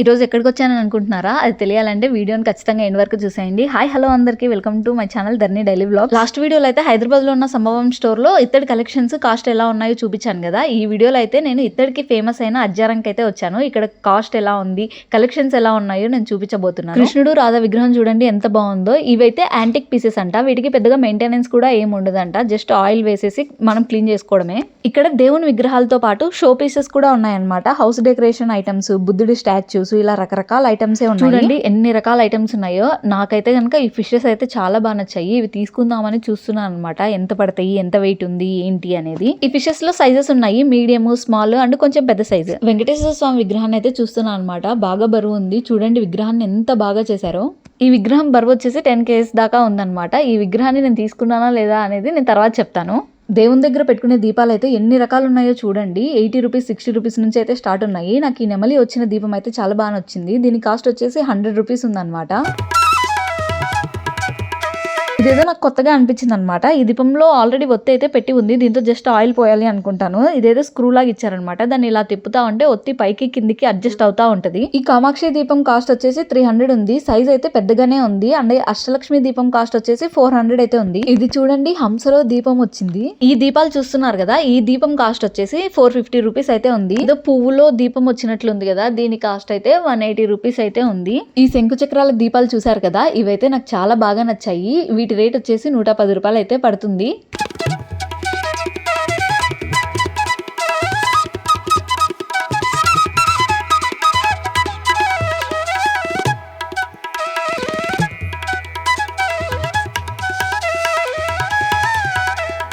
ఈరోజు ఎక్కడికి వచ్చానని అనుకుంటున్నారా? అది తెలియాలంటే వీడియోని ఖచ్చితంగా ఎండ్ వరకు చూసేయండి. హాయ్ హలో అందరికీ. Welcome to my channel Dharni daily blog last వీడియోలో అయితే హైదరాబాద్లో ఉన్న సంభవం స్టోర్లో ఇత్తడి కలెక్షన్స్ కాస్ట్ ఎలా ఉన్నాయో చూపించాను కదా. ఈ వీడియోలో అయితే నేను ఇత్తడికి ఫేమస్ అయిన అజ్జారంకి అయితే వచ్చాను. ఇక్కడ కాస్ట్ ఎలా ఉంది కలెక్షన్స్ ఎలా ఉన్నాయో నేను చూపించబోతున్నాను. కృష్ణుడు రాధా విగ్రహం చూడండి ఎంత బాగుందో. ఇవైతే యాంటిక్ పీసెస్ అంట. వీటికి పెద్దగా మెయింటెనెన్స్ కూడా ఏమి ఉండదంట. జస్ట్ ఆయిల్ వేసేసి మనం క్లీన్ చేసుకోవడమే. ఇక్కడ దేవుని విగ్రహాలతో పాటు షో పీసెస్ కూడా ఉన్నాయన్నమాట. హౌస్ డెకరేషన్ ఐటమ్స్ బుద్ధుడి స్టాచ్యూ స్టాచ్యూస్ ఇలా రకరకాల ఐటమ్స్ ఉన్నాయి. చూడండి ఎన్ని రకాల ఐటమ్స్ ఉన్నాయో. నాకైతే కనుక ఈ ఫిషెస్ అయితే చాలా బాగా నచ్చాయి. ఇవి తీసుకుందామని చూస్తున్నాను అనమాట ఎంత పడతాయి? ఎంత వెయిట్ ఉంది? ఏంటి అనేది. ఈ ఫిషెస్లో సైజెస్ ఉన్నాయి. మీడియం స్మాల్ అండ్ కొంచెం పెద్ద సైజ్ వెంకటేశ్వర స్వామి విగ్రహాన్ని అయితే చూస్తున్నాను అనమాట బాగా బరువు ఉంది. చూడండి విగ్రహాన్ని ఎంత బాగా చేశారో. ఈ విగ్రహం బరువు వచ్చేసి టెన్ కేజీస్ దాకా ఉందన్నమాట. ఈ విగ్రహాన్ని నేను తీసుకున్నానా లేదా అనేది నేను తర్వాత చెప్తాను. దేవుని దగ్గర పెట్టుకునే దీపాలు అయితే ఎన్ని రకాలు ఉన్నాయో చూడండి. ఎయిటీ రూపీస్ సిక్స్టీ రూపీస్ నుంచి అయితే స్టార్ట్ ఉన్నాయి. నాకు ఈ నెమలి వచ్చిన దీపం అయితే చాలా బాగా నచ్చింది. దీని కాస్ట్ వచ్చేసి హండ్రెడ్ రూపీస్ ఉందన్నమాట. ఇదేదో నాకు కొత్తగా అనిపించింది అనమాట ఈ దీపంలో ఆల్రెడీ ఒత్తి అయితే పెట్టి ఉంది. దీంతో జస్ట్ ఆయిల్ పోయాలి అనుకుంటాను. ఇదేదో స్క్రూ లాగా ఇచ్చారనమాట. దాన్ని ఇలా తిప్పుతా ఉంటే ఒత్తి పైకి కిందికి అడ్జస్ట్ అవుతా ఉంటది. ఈ కామాక్షి దీపం కాస్ట్ వచ్చేసి త్రీ హండ్రెడ్ ఉంది. సైజ్ అయితే పెద్దగానే ఉంది. అండ్ అష్టలక్ష్మి దీపం కాస్ట్ వచ్చేసి ఫోర్ హండ్రెడ్ అయితే ఉంది. ఇది చూడండి హంసలో దీపం వచ్చింది. ఈ దీపాలు చూస్తున్నారు కదా ఈ దీపం కాస్ట్ వచ్చేసి ఫోర్ ఫిఫ్టీ రూపీస్ అయితే ఉంది. ఇదో పువ్వులో దీపం వచ్చినట్లుంది కదా దీని కాస్ట్ అయితే వన్ ఎయిటీ రూపీస్ అయితే ఉంది. ఈ శంకు చక్రాల దీపాలు చూసారు కదా ఇవైతే నాకు చాలా బాగా నచ్చాయి. వీటి రేట్ వచ్చేసి నూట పది రూపాయలు అయితే పడుతుంది.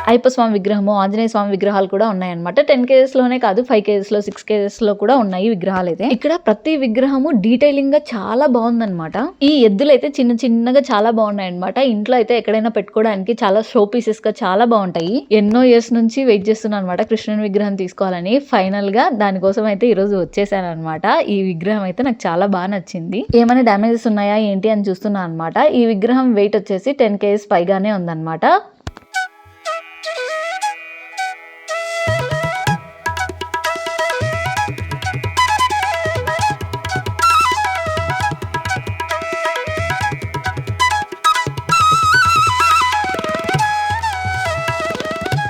అయ్యప్ప స్వామి విగ్రహము ఆంజనేయ స్వామి విగ్రహాలు కూడా ఉన్నాయన్నమాట. టెన్ కేజెస్లోనే కాదు ఫైవ్ కేజెస్లో సిక్స్ కేజెస్లో కూడా ఉన్నాయి విగ్రహాలు అయితే. ఇక్కడ ప్రతి విగ్రహము డీటెయిలింగ్గా చాలా బాగుందన్నమాట. ఈ ఎద్దులు అయితే చిన్న చిన్నగా చాలా బాగున్నాయి అనమాట ఇంట్లో అయితే ఎక్కడైనా పెట్టుకోవడానికి చాలా షో పీసెస్గా చాలా బాగుంటాయి. ఎన్నో ఇయర్స్ నుంచి వెయిట్ చేస్తున్నాను అనమాట కృష్ణుని విగ్రహం తీసుకోవాలని. ఫైనల్గా దానికోసం అయితే ఈరోజు వచ్చేసాను అనమాట ఈ విగ్రహం అయితే నాకు చాలా బాగా నచ్చింది. ఏమైనా డ్యామేజెస్ ఉన్నాయా ఏంటి అని చూస్తున్నాను అనమాట ఈ విగ్రహం వెయిట్ వచ్చేసి టెన్ కేజీస్ పైగానే ఉందన్నమాట.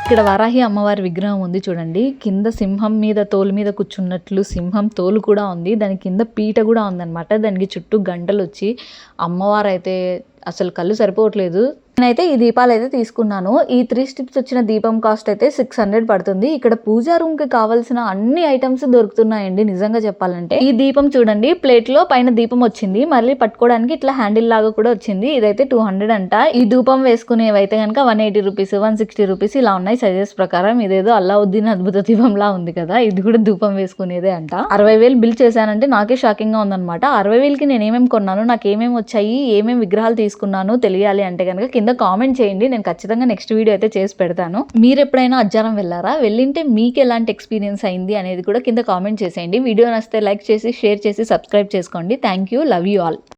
ఇక్కడ వరాహి అమ్మవారి విగ్రహం ఉంది చూడండి. కింద సింహం మీద తోలు మీద కూర్చున్నట్లు సింహం తోలు కూడా ఉంది. దాని కింద పీట కూడా ఉందన్నమాట. దానికి చుట్టూ గంటలు వచ్చి అమ్మవారు అయితే అసలు కళ్ళు సరిపోవట్లేదు. నేనైతే ఈ దీపాలు అయితే తీసుకున్నాను. ఈ త్రీ స్టిప్స్ వచ్చిన దీపం కాస్ట్ అయితే సిక్స్ హండ్రెడ్ పడుతుంది. ఇక్కడ పూజా రూమ్కి కావాల్సిన అన్ని ఐటమ్స్ దొరుకుతున్నాయండి నిజంగా చెప్పాలంటే. ఈ దీపం చూడండి ప్లేట్లో పైన దీపం వచ్చింది. మళ్ళీ పట్టుకోవడానికి ఇట్లా హ్యాండిల్ లాగా కూడా వచ్చింది. ఇదైతే టూ హండ్రెడ్ అంట. ఈ ధూపం వేసుకునేవైతే కనుక one eighty rupees one sixty rupees ఇలా ఉన్నాయి సైజెస్ ప్రకారం. ఇదేదో అల్లావుద్దీన్ అద్భుత దీపంలా ఉంది కదా. ఇది కూడా ధూపం వేసుకునేదే అంట. అరవై వేలు బిల్ చేశానంటే నాకే షాకింగ్గా ఉందన్నమాట. అరవై వేలకి నేను ఏమేమి కొన్నాను నాకు ఏమేమి వచ్చాయి ఏమేమి విగ్రహాలు తీసుకున్నాను తెలియాలి అంటే కనుక కింద కామెంట్ చేయండి. నేను ఖచ్చితంగా నెక్స్ట్ వీడియో అయితే చేసి పెడతాను. మీరు ఎప్పుడైనా అజ్జారం వెళ్ళారా? వెళ్ళింటే మీకు ఎలాంటి ఎక్స్పీరియన్స్ అయింది అనేది కూడా కింద కామెంట్ చేసేయండి. వీడియో నచ్చితే లైక్ చేసి షేర్ చేసి సబ్స్క్రైబ్ చేసుకోండి. Thank you. Love you all.